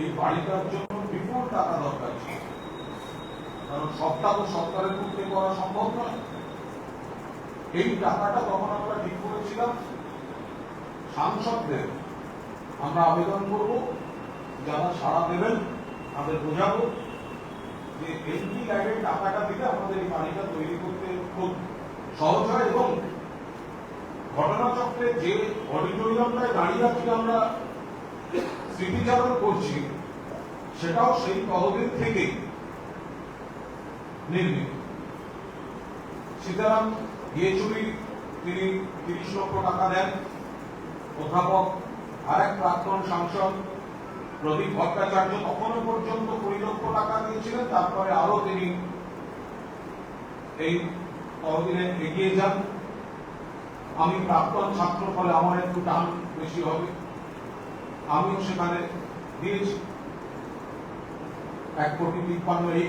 এই বাড়িটার জন্য বিপুল টাকা দরকার ছিল। কারণ সবটা তো সরকারের পক্ষে করা সম্ভব নয়। এই টাকাটা তখন আমরা ঠিক করেছিলাম। সাংসদদের আমরা আবেদন করব, যারা সাড়া দেবেন তাদের বোঝাবো যে এমপি ল্যাবের টাকাটা দিলে আমাদের এই বাড়িটা তৈরি করতে খুব সহজ হয় এবং ঘটনাচক্রে যে অডিটোরিয়ামটায় দাঁড়িয়ে আছি আমরা স্মৃতিচারণ করছি, সেটাও সেই তহবিল থেকে নির্মিত। সীতারাম ইয়েচুরি, তিনি তিরিশ লক্ষ টাকা দেন। অধ্যাপক, আরেক প্রাক্তন সাংসদ, প্রদীপ ভট্টাচার্য তখনও পর্যন্ত কুড়ি লক্ষ টাকা দিয়েছিলেন, তারপরে আরও তিনি এই তহবিলে এগিয়ে যান। আমি প্রাক্তন ছাত্র ফলে আমার একটু টান বেশি হবে। আমিও সেখানে দিয়েছি। এক কোটি তিপ্পান্ন এই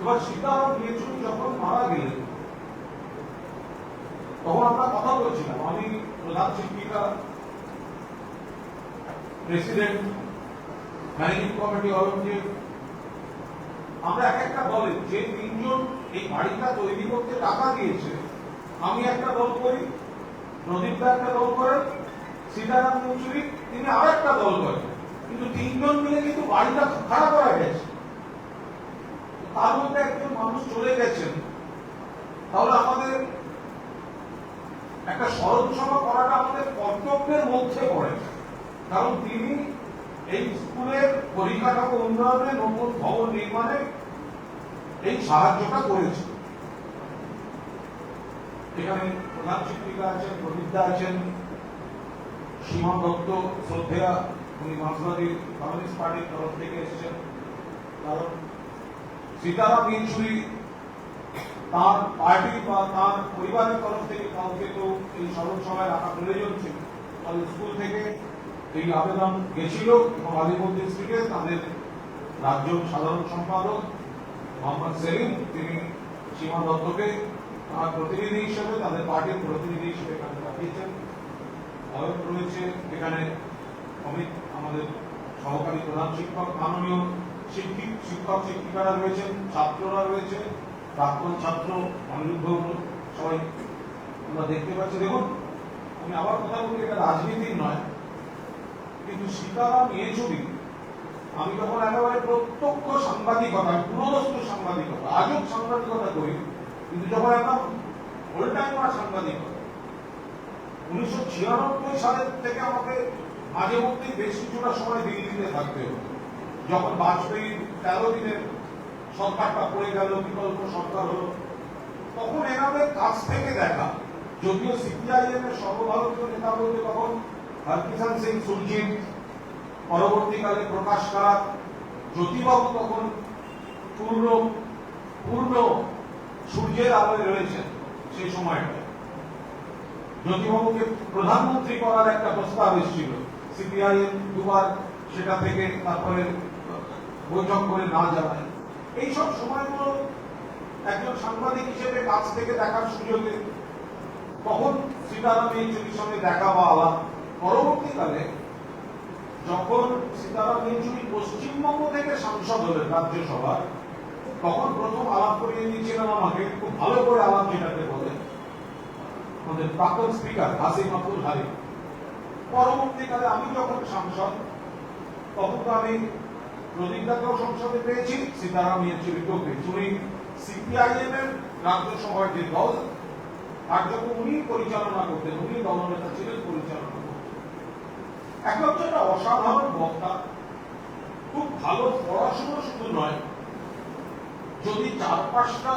এবার সীতারাম ইয়েচুরি যখন মারা গেলেন, তখন আমরা কথা বলছিলাম। আমি প্রধান শিক্ষিকা, প্রেসিডেন্ট, ম্যানেজিং কমিটি আমরা এক একটা দলে যে তিনজন এই বাড়িটা তৈরি করতে টাকা দিয়েছে, আমি একটা দল করি, প্রদীপ একটা দল করেন সীতারাম ইয়েচুরি তিনি আর একটা দল করেন কিন্তু তিনজন মিলে কিন্তু বাড়িটা খারাপ হয়ে গেছে। তার মধ্যে একজন মানুষ চলে গেছেন। তাহলে আমাদের একটা স্মরণ সভা করাটা আমাদের কর্তব্যের মধ্যে পড়ে। কারণ তিনি এই স্কুলের পরিকাঠামো উন্নয়নে নতুন ভবন নির্মাণে এই সাহায্যটা করেছে এখানে প্রধান শিক্ষিকা আছেন, প্রদীপদা আছেন সীমা দত্ত শ্রদ্ধেয়া, উনি মার্ক্সবাদী কমিউনিস্ট পার্টির তরফ থেকে এসেছেন। কারণ সীতারাম ইয়েচুরি তার পার্টি বা তার পরিবারের তরফ থেকে কাউকে তো এই স্মরণ সভায় রাখা প্রয়োজন ছিল। তাহলে স্কুল থেকে এই আবেদন গেছিল এবং আলিপুর স্ট্রিটে তাদের রাজ্য সাধারণ সম্পাদক মোহাম্মদ সেলিম, তিনি সীমা দত্তকে তার প্রতিনিধি হিসেবে, তাদের পার্টির প্রতিনিধি হিসেবে এখানে পাঠিয়েছেন। অয়ন রয়েছে। এখানে অমিত, আমাদের সহকারী প্রধান শিক্ষক, মাননীয় শিক্ষিক শিক্ষক, শিক্ষিকারা রয়েছেন, ছাত্ররা রয়েছে, প্রাক্তন ছাত্র অনিরুদ্ধ সবাই আমরা দেখতে পাচ্ছি। দেখুন, আমি আবার কথা বলি, এটা রাজনীতির নয়, কিন্তু সীতারাম ইয়েচুরি আমি যখন একেবারে প্রত্যক্ষ সাংবাদিকতা পুরোদস্ত সাংবাদিকতা, আজব সাংবাদিকতা করি, কিন্তু যখন একটা হোল টাইমার সাংবাদিকতা উনিশশো ছিয়ানব্বই সালের থেকে আমাকে মাঝে মধ্যেই বেশ কিছুটা সময় দিল্লিতে থাকতে হতো যখন বাজপেয়ী তেরো দিনের সরকারটা পড়ে গেল, বিকল্প সরকার হলো, তখন এনাদের কাছ থেকে দেখা, যদিও সিপিআইএম এর সর্বভারতীয় নেতা বলতে তখন হরকিষাণ সিং, সুরজিৎ, পরবর্তীকালে প্রকাশ কারাত, জ্যোতিবাবু তখন পূর্ণ পূর্ণ সূর্যের আলোয় রয়েছেন সেই সময়টা জ্যোতিবাবুকে প্রধানমন্ত্রী করার একটা প্রস্তাব এসেছিল। সিপিআইএম দুবার সেটা থেকে তারপরে বৈঠক করে না যাওয়ায় এইসব সময়গুলো একজন সাংবাদিক হিসেবে কাছ থেকে দেখার সুযোগে তখন সীতারাম ইয়েচুরির সঙ্গে দেখা বা আলাপ, পরবর্তীকালে যখন সীতারাম ইয়েচুরি পশ্চিমবঙ্গ থেকে সাংসদ হলেন রাজ্যসভার তখন প্রথম আলাপ করিয়ে দিয়েছিলেন আমাকে, খুব ভালো করে আলাপ যেটাকে আমাদের প্রাক্তন স্পিকার হাসিম আব্দুল হারিম পরবর্তীকালে আমি যখন সাংসদ, তখন তো আমি প্রদীপদাকেও সংসদে পেয়েছি, সীতারাম ইয়েচুরিকেও পেয়েছি। উনি সিপিআইএম এর রাজ্যসভার যে দল আর যখন উনি পরিচালনা করতেন, উনি দলনেতা ছিলেন, পরিচালনা করতেন। এক হচ্ছে একটা অসাধারণ বক্তা, খুব ভালো পড়াশোনা শুধু নয়, যদি চারপাশটা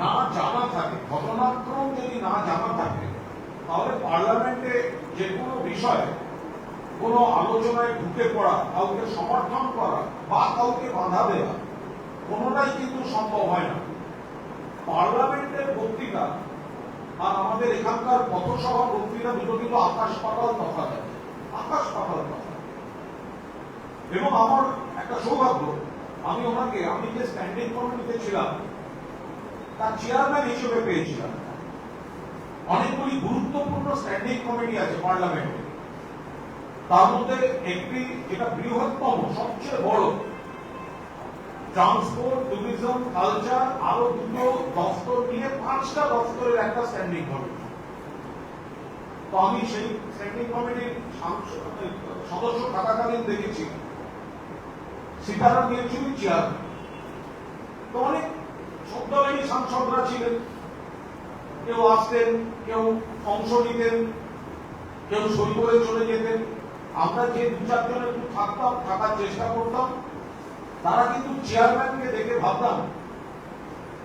না জানা থাকে থাকে তাহলে পার্লামেন্টে যে কোনো বিষয়ে কোনো আলোচনায় ঢুকে পড়া, কাউকে সমর্থন করা বা কাউকে বাধা দেওয়া, কোনোটাই কিন্তু সম্ভব হয় না। পার্লামেন্টের বক্তৃতা আর আমাদের এখানকার পথসভা বক্তৃতা দুটো কিন্তু আকাশ পাতাল তফাৎ আকাশ পাতাল তফাৎ এবং আমার একটা সৌভাগ্য, আমি ওনাকে, আমি যে স্ট্যান্ডিং কমিটিতে ছিলাম, তার চেয়ারম্যান হিসেবে পেয়েছিলাম। অনেকগুলি গুরুত্বপূর্ণ স্ট্যান্ডিং কমিটি আছে পার্লামেন্টে। তার মধ্যে একটি যেটা বৃহত্তম, সবচেয়ে বড়। ট্রান্সপোর্ট, ট্যুরিজম, কালচার, আরও দুটো দফতর নিয়ে পাঁচটা দফতরের একটা স্ট্যান্ডিং কমিটি। তো আমি সেই স্ট্যান্ডিং কমিটির সদস্য থাকাকালীন দেখেছি। সীতারাম ইয়েচুরি চেয়ারম্যান তো অনেক শব্দবাহী সাংসদরা ছিলেন। কেউ আসতেন, কেউ অংশ নিতেন, কেউ সই করে চলে যেতেন। আমরা যে দু চারজন থাকতাম, থাকার চেষ্টা করতাম, তারা কিন্তু চেয়ারম্যানকে দেখে ভাবতাম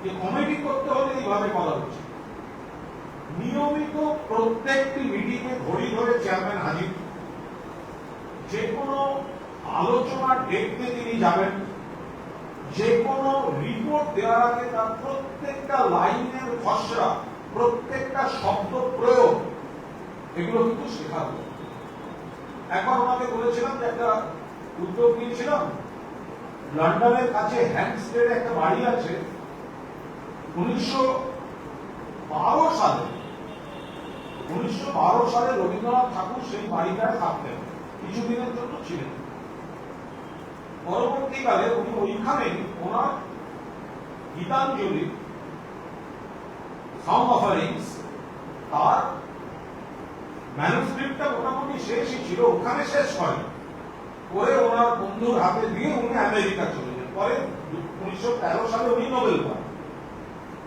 যে কমিটি করতে হলে এইভাবে করা উচিত। নিয়মিত প্রত্যেকটি মিটিংয়ে ঘড়ি ধরে চেয়ারম্যান হাজির। যে কোনো আলোচনা দেখতে তিনি যাবেন। যে কোনো রিপোর্ট দেওয়ার আগে তার প্রত্যেকটা লাইনের খসড়া প্রত্যেকটা শব্দ প্রয়োগ, এগুলো কিন্তু শেখাবো এখন আমাকে বলেছিলাম যে একটা উদ্যোগ নিয়েছিলাম, লন্ডনের কাছে হ্যান্ডস্টেডে একটা বাড়ি আছে। উনিশশো বারো সালে, উনিশশো বারো সালে রবীন্দ্রনাথ ঠাকুর সেই বাড়িটায় থাকতেন, কিছুদিনের জন্য ছিলেন। পরবর্তীকালে উনি ওইখানে ওনার গীতাঞ্জলি সং অফারিংস তার ম্যানুস্ক্রিপ্টটা মোটামুটি শেষই ছিল ওখানে শেষ করেন করে ওনার বন্ধুর হাতে দিয়ে উনি আমেরিকা চলে যান। পরে উনিশশো তেরো সালে উনি নোবেল পান।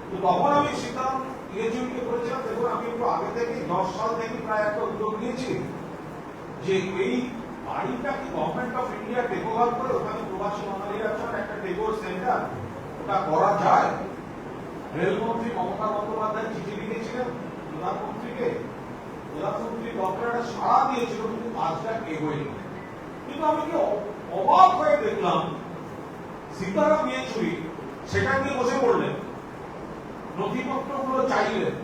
তো তখন আমি সীতারাম ইয়েচুরিকে বলেছিলাম দেখুন, আমি একটু আগে থেকে দশ সাল থেকে প্রায় একটা উদ্যোগ নিয়েছি যে এই বাড়িটা কি গভর্নমেন্ট অফ ইন্ডিয়া টেক করে ওখানে প্রবাসী বাঙালিরা একটা টেগোর সেন্টার। ওটা করা যায়। রেলমন্ত্রী মমতা বন্দ্যোপাধ্যায় চিঠি লিখেছিলেন, প্রধানমন্ত্রীকে। প্রধানমন্ত্রী ডক্টরটা সাড়া দিয়েছিল, কিন্তু কাজটা এগোয়নি। কিন্তু আমি কি অবাক হয়ে দেখলাম, সীতারাম ইয়েচুরি সেটা নিয়ে বসে পড়লেন, নথিপত্রগুলো চাইলেন।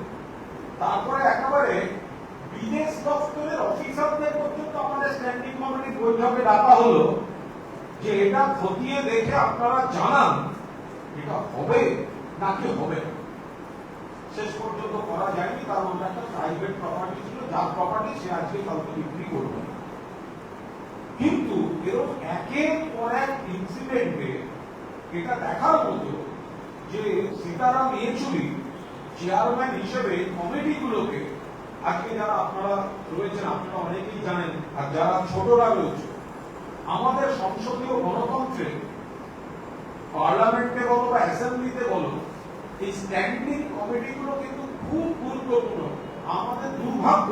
তারপরে একেবারে বিদেশ দপ্তরের অফিসারদের পর্যন্ত আমাদের স্ট্যান্ডিং কমিটির বৈঠকে ডাকা হলো যে এটা খতিয়ে দেখে আপনারা জানান, এটা হবে। নাকি হবে। শেষ পর্যন্ত করা যায়নি, কারণ ওটা একটা প্রাইভেট প্রপার্টি ছিল যার প্রপার্টি সে আজকে কাউকে বিক্রি করবে কিন্তু এরকম একের পর এক ইনসিডেন্টে এটা দেখার মতো যে সীতারাম ইয়েচুরি চেয়ারম্যান হিসেবে কমিটিগুলোকে আজকে যারা আপনারা রয়েছেন, আপনারা অনেকেই জানেন, আর যারা ছোটরা রয়েছে, আমাদের সংসদীয় গণতন্ত্রে পার্লামেন্টে বলো বা অ্যাসেম্বলিতে বলো এই স্ট্যান্ডিং কমিটিগুলো কিন্তু খুব গুরুত্বপূর্ণ। আমাদের দুর্ভাগ্য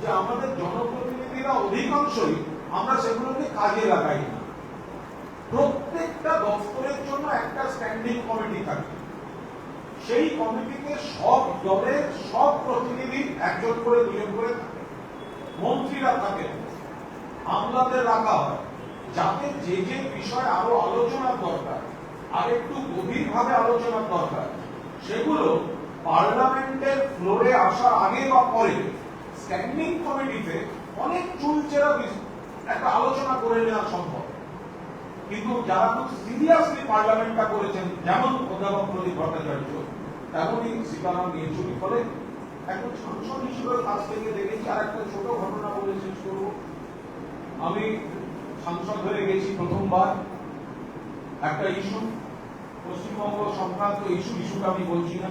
যে আমাদের জনপ্রতিনিধিরা অধিকাংশই আমরা সেগুলোকে কাজে লাগাই না। প্রত্যেকটা দপ্তরের জন্য একটা স্ট্যান্ডিং কমিটি থাকে। সেই কমিটিতে সব দলের সব প্রতিনিধি একজন করে, দুজন করে থাকে। মন্ত্রীরা থাকেন আমলাদের রাখা হয়। যাতে যে যে বিষয় আরও আলোচনার দরকার, আর একটু গভীরভাবে আলোচনার দরকার সেগুলো পার্লামেন্টের ফ্লোরে আসার আগে বা পরে স্ট্যান্ডিং কমিটিতে অনেক চুলচেরা একটা আলোচনা করে নেওয়া সম্ভব। কিন্তু যারা খুব সিরিয়াসলি পার্লামেন্টটা করেছেন, যেমন অধ্যাপক প্রদীপ ভট্টাচার্য, তেমনই সীতারাম ইয়েচুরি ফলে একজন সাংসদ হিসেবে কাছ থেকে দেখেছি, আর একটা ছোট ঘটনা বলে শেষ করব। আমি সাংসদ হয়ে গেছি প্রথমবার। একটা ইস্যু পশ্চিমবঙ্গ সংক্রান্ত ইস্যু ইস্যুটা আমি বলছি না।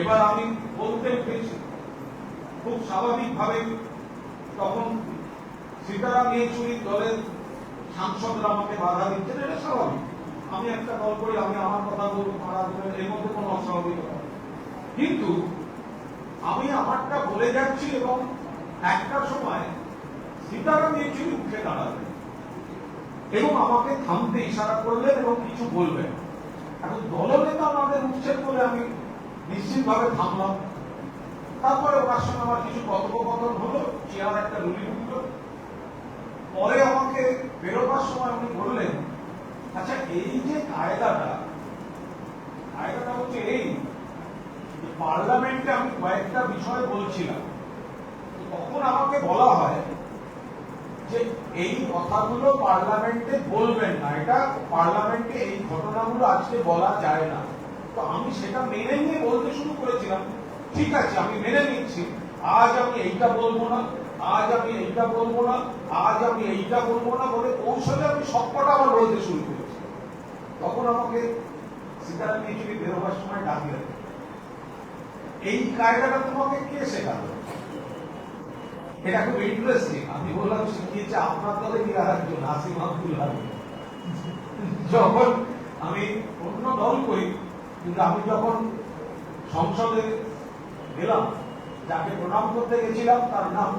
এবার আমি বলতে উঠেছি খুব স্বাভাবিকভাবে তখন সীতারাম ইয়েচুরি দলের সাংসদরা আমাকে বাধা দিচ্ছেন, এটা স্বাভাবিক। আমি একটা দল করি, আমি আমার কথা বলব, তারা বলবেন, এর মধ্যে কোনো অস্বাভাবিকতা। কিন্তু আমি আমারটা বলে যাচ্ছি এবং একটা সময় সীতারাম ইয়েচুরি উঠে দাঁড়াবেন এবং আমাকে থামতে ইশারা করলেন এবং কিছু বলবেন এখন দলনেতা আমাদের উঠছেন করে আমি নিশ্চিতভাবে থামলাম। তারপরে ওনার সঙ্গে আমার কিছু কথোপকথন হলো, চেয়ার একটা রুলি উঠল পরে আমাকে বেরোবার সময় উনি বললেন আচ্ছা এই যে কায়দাটা কায়দাটা হচ্ছে এই পার্লামেন্টে আমি কয়েকটা বিষয় বলছিলাম। তখন আমাকে বলা হয় যে এই কথাগুলো পার্লামেন্টে বলবেন না, এটা পার্লামেন্টে এই ঘটনাগুলো আজকে বলা যায় না। তো আমি সেটা মেনে নিয়ে বলতে শুরু করেছিলাম। ঠিক আছে, আমি মেনে নিচ্ছি। আজ আমি এইটা বলব না, আজ আমি এইটা বলব না, আজ আমি এইটা বলব না বলে কৌশলে আমি সবকটা আবার বলতে শুরু করেছি। তখন আমাকে সীতারাম ইয়েচুরি বেরোবার সময় ডাকলেন, এই কায়দাটা তোমাকে কে শেখালো? এটা খুব ইন্টারেস্টিং আমি বললাম শিখিয়েছে আপনার দলে কি আর একজন? আব্দুল যখন আমি অন্য দল করি, কিন্তু আমি যখন সংসদে গেলাম, যাকে প্রণাম করতে গেছিলাম, তার নাম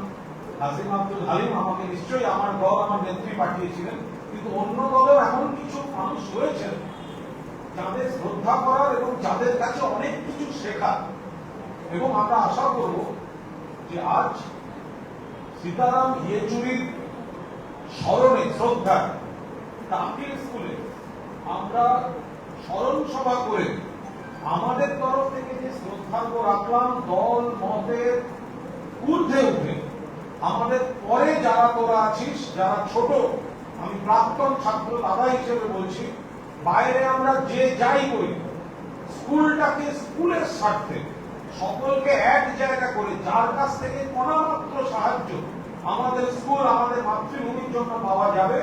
হাসিম আব্দুল হালিম। আমাকে নিশ্চয়ই আমার দল, আমার নেত্রী পাঠিয়েছিলেন। কিন্তু অন্য দলেও এমন কিছু মানুষ রয়েছেন, যাদের শ্রদ্ধা করার এবং যাদের কাছে অনেক কিছু শেখার। এবং আমরা আশা করব যে আজ সীতারাম ইয়েচুরির স্মরণে, শ্রদ্ধা, তাকির স্কুলে আমরা স্মরণ সভা করে আমাদের তরফ থেকে যে শ্রদ্ধার্ঘ রাখলাম, দল, মতের ঊর্ধ্বে উঠে, আমাদের পরে যারা তোরা আছিস, যারা ছোট, আমি প্রাক্তন ছাত্র দাদা হিসেবে বলছি, বাইরে আমরা যে যাই করি, স্কুলটাকে স্কুলের স্বার্থে সকলকে এক জায়গা করে। যার কাছ থেকে কোনামাত্র সাহায্য আমাদের স্কুল, আমাদের মাতৃভূমির জন্য পাওয়া যাবে,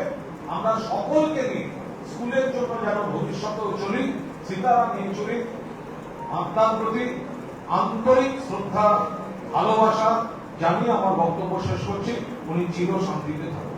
আমরা সকলকে নিয়ে স্কুলের জন্য যেন ভবিষ্যতেও চলি, সীতারাম ইয়েচুরি আপনার প্রতি আন্তরিক শ্রদ্ধা, ভালোবাসা জানিয়ে আমার বক্তব্য শেষ করছি। উনি চির শান্তিতে থাকুন